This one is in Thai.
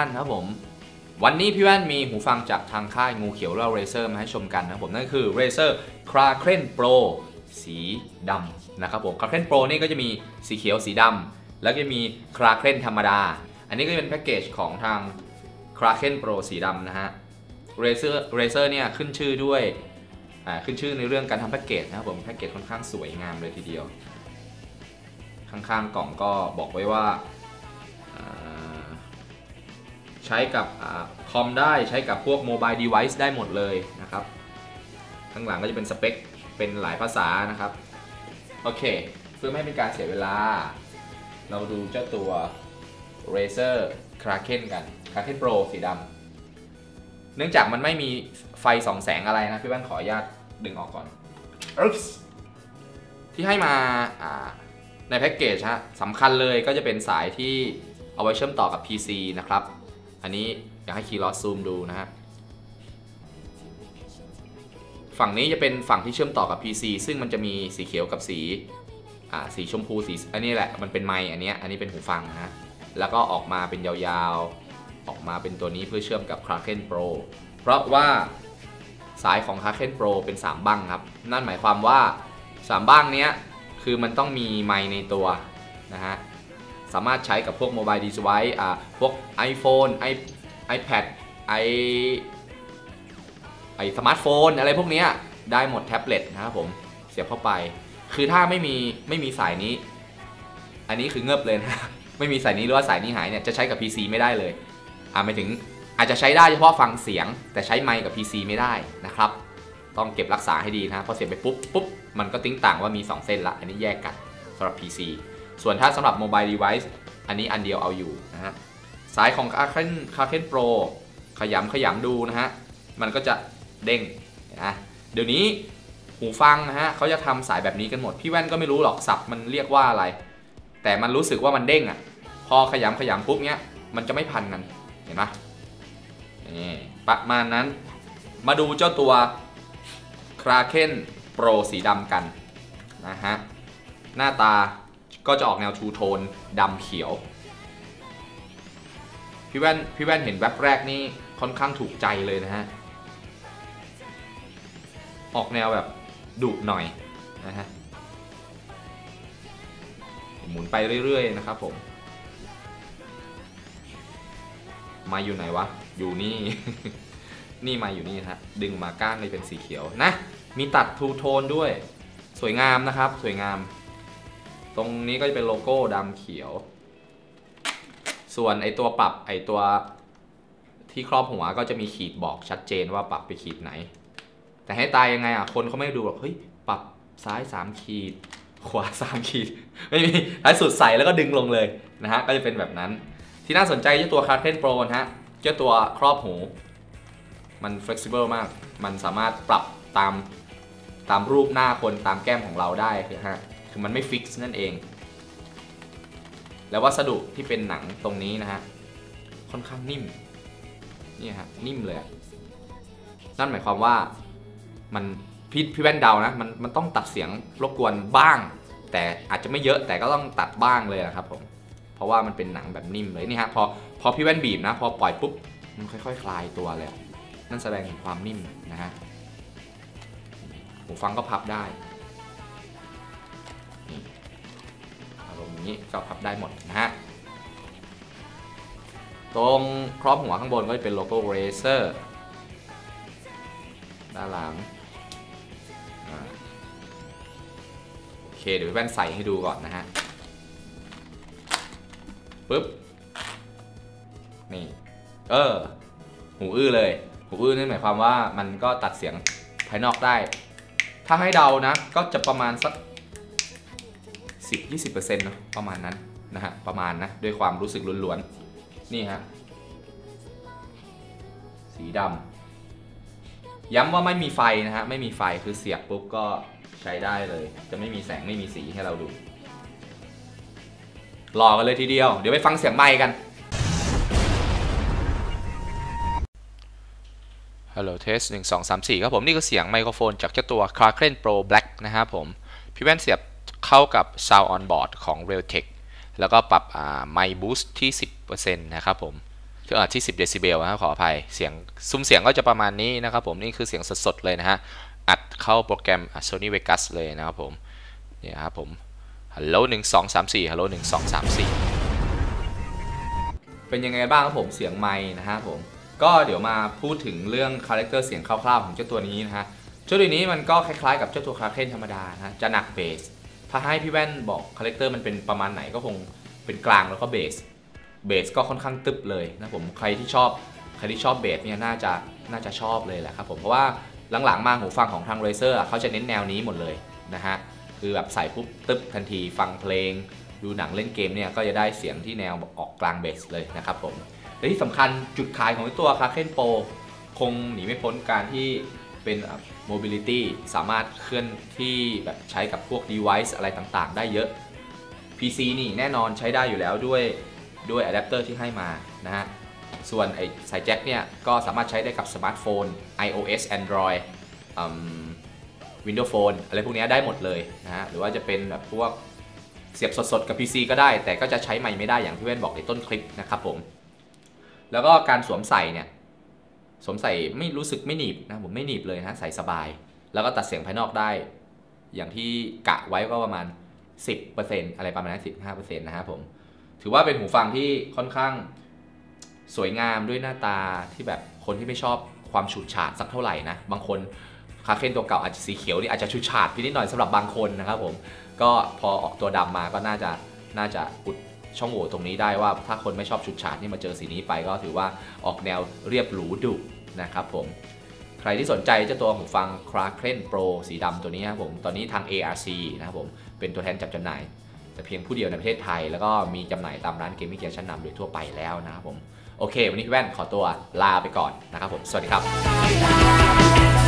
ท่านครับผม วันนี้พี่แว่นมีหูฟังจากทางค่ายงูเขียวเราเรเซอร์มาให้ชมกันนะครับผมนั่นคือ Razer Kraken Pro สีดำนะครับผม Kraken Pro นี่ก็จะมีสีเขียวสีดำแล้วก็มี Kraken ธรรมดา อันนี้ก็จะเป็นแพ็กเกจของทาง Kraken Pro สีดำนะฮะ Razer Razer เนี่ยขึ้นชื่อด้วยอ่าขึ้นชื่อในเรื่องการทำแพ็กเกจนะครับผมแพ็กเกจค่อนข้างสวยงามเลยทีเดียว ข้างๆกล่องก็บอกไว้ว่า ใช้กับอคอมได้ใช้กับพวกโมบายเดเวิ์ได้หมดเลยนะครับ ข้างหลังก็จะเป็นสเปค เป็นหลายภาษานะครับ โอเค เพื่อไม่ให้เป็นการเสียเวลา เราดูเจ้าตัว Razer Kraken กัน Kraken Pro สีดำเนื่องจากมันไม่มีไฟสองแสงอะไรนะ พี่แว่นขออนุญาตดึงออกก่อนอที่ให้มาอ่าในแพ็กเกจฮะสำคัญเลยก็จะเป็นสายที่เอาไว้เชื่อมต่อกับ PC นะครับ อันนี้อยากให้คีย์ลอสซูมดูนะฮะ ฝั่งนี้จะเป็นฝั่งที่เชื่อมต่อกับ PC ซึ่งมันจะมีสีเขียวกับสีอ่าสีชมพูสีอันนี้แหละมันเป็นไมค์อันนี้อันนี้เป็นหูฟังนะแล้วก็ออกมาเป็นยาวๆ ออกมาเป็นตัวนี้เพื่อเชื่อมกับ Kraken Pro เพราะว่าสายของ Kraken Pro เป็น 3 บั้งครับ นั่นหมายความว่า 3 บั้งเนี้ยคือมันต้องมีไมค์ในตัวนะฮะ สามารถใช้กับพวกโมบายดีสไวซ์อ่าพวก iPhone i iPad i ไอสมาร์ทโฟนอะไรพวกนี้ได้หมดแท็บเล็ตนะครับผมเสียบเข้าไป คือถ้าไม่มีไม่มีสายนี้ อันนี้คือเงือบเลยนะไม่มีสายนี้หรือว่าสายนี้หายเนี่ยจะใช้กับ PC ไม่ได้เลยอ่าไม่ถึงอาจจะใช้ได้เฉพาะฟังเสียง แต่ใช้ไมค์กับ PC ไม่ได้นะครับ ต้องเก็บรักษาให้ดีนะพอเสียบไปปุ๊บปุ๊บมันก็ติ้งต่างว่ามี 2 เส้นละอันนี้แยกกันสำหรับ PC ส่วนถ้าสำหรับ Mobile Device อันนี้อันเดียวเอาอยู่นะฮะสายของ Kraken Kraken Pro ขยำขยำดูนะฮะ มันก็จะเด้งนะเดี๋ยวนี้หูฟังนะฮะเขาจะทำสายแบบนี้กันหมด พี่แว่นก็ไม่รู้หรอกศัพท์มันเรียกว่าอะไร แต่มันรู้สึกว่ามันเด้งอะ่ะ พอขยำขยำปุ๊บเนี้ย มันจะไม่พันกัน เห็นไหมนี่ประมาณนั้น มาดูเจ้าตัว Kraken Pro สีดำกันนะฮะ หน้าตา ก็จะออกแนวทูโทนดำเขียว พี่แว่นพี่แว่นเห็นแว็บแรกนี่ค่อนข้างถูกใจเลยนะฮะ ออกแนวแบบดุหน่อยนะฮะ หมุนไปเรื่อยๆนะครับผม มาอยู่ไหนวะ อยู่นี่ นี่มาอยู่นี่ฮะ ดึงมาก้านเลยเป็นสีเขียวนะ มีตัดทูโทนด้วย สวยงามนะครับ สวยงาม รงนี้ก็จะเป็นโลโก้ดำเขียว ส่วนไอตัวปรับไอตัวที่ครอบหัวก็จะมีขีดบอกชัดเจนว่าปรับไปขีดไหน แต่ให้ตายยังไงอะ คนเขาไม่ดูหรอกเฮ้ยปรับซ้าย 3 ขีด ขวา 3 ขีด ไม่มีท้ายสุดใส่แล้วก็ดึงลงเลยนะฮะ ก็จะเป็นแบบนั้น ที่น่าสนใจเจ้าตัว Kraken Pro นะฮะเจ้าตัวครอบหู มัน flexible มาก มันสามารถปรับตามตามรูปหน้าคนตามแก้มของเราได้คือฮะ คือมันไม่ฟิกซ์นั่นเอง แล้ววัสดุที่เป็นหนังตรงนี้นะฮะ ค่อนข้างนิ่ม นี่ฮะ นิ่มเลย นั่นหมายความว่ามันพี่พี่แว่นเดานะ มันมันต้องตัดเสียงรบกวนบ้าง แต่อาจจะไม่เยอะแต่ก็ต้องตัดบ้างเลยนะครับผม เพราะว่ามันเป็นหนังแบบนิ่มเลยนี่ฮะพอพอพี่แว่นบีบนะ พอปล่อยปุ๊บมันค่อยๆคคลายตัวเลย นั่นแสดงถึงความนิ่มนะฮะหูฟังก็พับได้ อารมณ์นี้ก็พับได้หมดนะฮะ ตรงครอบหัวข้างบนก็จะเป็นโลโก้ Razer ด้านหลังอโอเคเดี๋ยวพี่แว่นใส่ให้ดูก่อนนะฮะปึ๊บ นี่ เออ หูอื้อเลย หูอื้อนี่นหมายความว่ามันก็ตัดเสียงภายนอกได้ ถ้าให้เดานะ ก็จะประมาณสัก 10-20%เนาะประมาณนั้นนะฮะประมาณนะด้วยความรู้สึกล้วนๆ นี่ฮะสีดำย้ำว่าไม่มีไฟนะฮะไม่มีไฟคือเสียบปุ๊บก็ใช้ได้เลย จะไม่มีแสงไม่มีสีให้เราดูรอกันเลยทีเดียว เดี๋ยวไปฟังเสียงไมค์กัน ฮัลโหลเทสหนึ่งสองสามสี่ครับผม นี่ก็เสียงไมโครโฟนจากเจ้าตัว Kraken Pro Black นะครับผม พี่แว่นเสียบ เข้ากับ Sound on Board ของ Realtek แล้วก็ปรับไมค์บูสต์ที่ 10%นะครับผมเอ่อที่10เดซิเบลนะครับขออภัยเสียงซุ้มเสียงก็จะประมาณนี้นะครับผมนี่คือเสียงสดๆเลยนะฮะอัดเข้าโปรแกรม Sony Vegas เลยนะครับผมนี่ครับผมฮัลโหลหนึ่งสองสามสี่ฮัลโหลหนึ่งสองสามสี่เป็นยังไงบ้างครับผมเสียงไม้นะฮะผมก็เดี๋ยวมาพูดถึงเรื่องคาแรคเตอร์เสียงคร่าวๆของเจ้าตัวนี้นะฮะเจ้าตัวนี้มันก็คล้ายๆกับเจ้าตัวคาเคนธรรมดานะฮะจะหนักเบส ถ้าให้พี่แว่นบอกคาแรคเตอร์มันเป็นประมาณไหนก็คงเป็นกลางแล้วก็เบส เบสก็ค่อนข้างตึบเลยนะผมใครที่ชอบใครที่ชอบเบสเนี่ยน่าจะน่าจะชอบเลยแหละครับผมเพราะว่าหลังๆมาหูฟังของทางเรเซอร์เขาจะเน้นแนวนี้หมดเลยนะฮะคือแบบใส่ปุ๊บตึบทันทีฟังเพลง ดูหนังเล่นเกมเนี่ยก็จะได้เสียงที่แนวออกกลางเบสเลยนะครับผมและที่สำคัญจุดขายของตัวคาเคนโปคงหนีไม่พ้นการที่เป็น mobility สามารถเคลื่อนที่แบบใช้กับพวก device อะไรต่างๆ ได้เยอะ PC นี่แน่นอนใช้ได้อยู่แล้วด้วยด้วยอะแดปเตอร์ที่ให้มานะฮะ ส่วนไอ้สายแจ็คเนี่ยก็สามารถใช้ได้กับสมาร์ทโฟน iOS Android อืม Windows Phone อะไรพวกนี้ได้หมดเลยนะฮะ หรือว่าจะเป็นแบบพวกเสียบสดๆ กับ PC ก็ได้ แต่ก็จะใช้ไมค์ไม่ได้อย่างที่เว้นบอกในต้นคลิปนะครับผม แล้วก็การสวมใส่เนี่ย สวมใส่ไม่รู้สึกไม่หนีบนะผมไม่หนีบเลยนะใส่สบาย แล้วก็ตัดเสียงภายนอกได้ อย่างที่กะไว้ก็ประมาณ 10%อะไรประมาณนั้น15%นะครับผมถือว่าเป็นหูฟังที่ค่อนข้างสวยงามด้วยหน้าตาที่แบบคนที่ไม่ชอบความฉูดฉาดสักเท่าไหร่นะบางคนคาเคนตัวเก่าอาจจะสีเขียวนี่อาจจะฉูดฉาดไปนิดหน่อยสำหรับบางคนนะครับผมก็พอออกตัวดำมาก็น่าจะน่าจะอุด ช่องโหว่ตรงนี้ได้ว่าถ้าคนไม่ชอบฉูดฉาดนี่มาเจอสีนี้ไปก็ถือว่าออกแนวเรียบหรูดุนะครับผมใครที่สนใจเจ้าตัวหูฟัง k r a k e n Pro สีดำตัวนี้ครับผม ตอนนี้ทาง ARC นะครับผม เป็นตัวแทนจับจำหน่าย แต่เพียงผู้เดียวในประเทศไทย แล้วก็มีจำหน่ายตามร้านเกมมิ่งเกียร์ชั้นนำโดยทั่วไปแล้วนะครับผม โอเค วันนี้พี่แว่นขอตัวลาไปก่อนนะครับผม สวัสดีครับ